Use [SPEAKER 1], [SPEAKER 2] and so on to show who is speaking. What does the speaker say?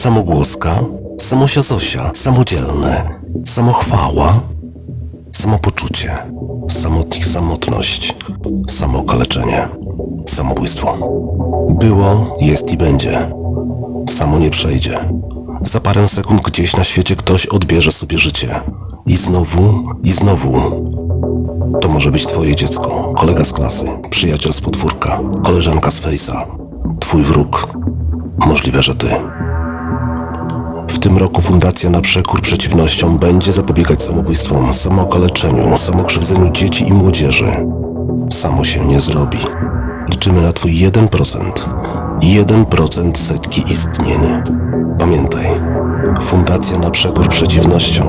[SPEAKER 1] Samogłoska, samosia Zosia, samodzielne, samochwała, samopoczucie, samotnik samotność, samookaleczenie, samobójstwo. Było, jest i będzie. Samo nie przejdzie. Za parę sekund gdzieś na świecie ktoś odbierze sobie życie. I znowu, i znowu. To może być twoje dziecko, kolega z klasy, przyjaciel z podwórka, koleżanka z fejsa, twój wróg. Możliwe, że ty. W tym roku Fundacja na przekór przeciwnościom będzie zapobiegać samobójstwom, samookaleczeniu, samokrzywdzeniu dzieci i młodzieży. Samo się nie zrobi. Liczymy na twój 1%. 1% setki istnień. Pamiętaj, Fundacja na przekór przeciwnościom